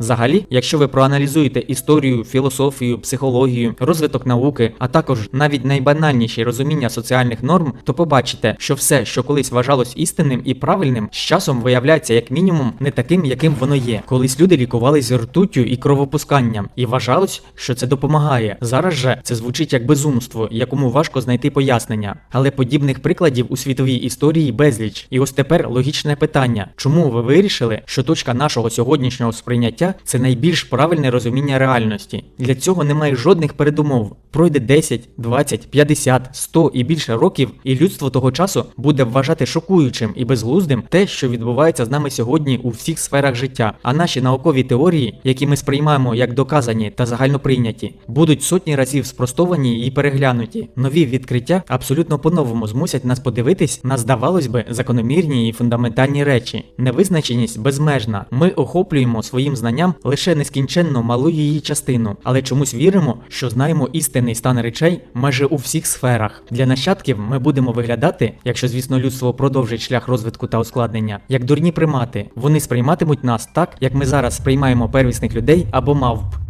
Взагалі, якщо ви проаналізуєте історію, філософію, психологію, розвиток науки, а також навіть найбанальніші розуміння соціальних норм, то побачите, що все, що колись вважалось істинним і правильним, з часом виявляється як мінімум не таким, яким воно є. Колись люди лікувались ртуттю і кровопусканням, і вважалось, що це допомагає. Зараз же це звучить як безумство, якому важко знайти пояснення. Але подібних прикладів у світовій історії безліч. І ось тепер логічне питання: чому ви вирішили, що точка нашого сьогоднішнього сприйняття це найбільш правильне розуміння реальності? Для цього немає жодних передумов. Пройде 10, 20, 50, 100 і більше років, і людство того часу буде вважати шокуючим і безглуздим те, що відбувається з нами сьогодні у всіх сферах життя. А наші наукові теорії, які ми сприймаємо як доказані та загальноприйняті, будуть сотні разів спростовані і переглянуті. Нові відкриття абсолютно по-новому змусять нас подивитись на, здавалось би, закономірні і фундаментальні речі. Невизначеність безмежна. Ми охоплюємо своїм знанням лише нескінченно малу її частину, але чомусь віримо, що знаємо істинний стан речей майже у всіх сферах. Для нащадків ми будемо виглядати, якщо звісно людство продовжить шлях розвитку та ускладнення, як дурні примати. Вони сприйматимуть нас так, як ми зараз сприймаємо первісних людей або мавп.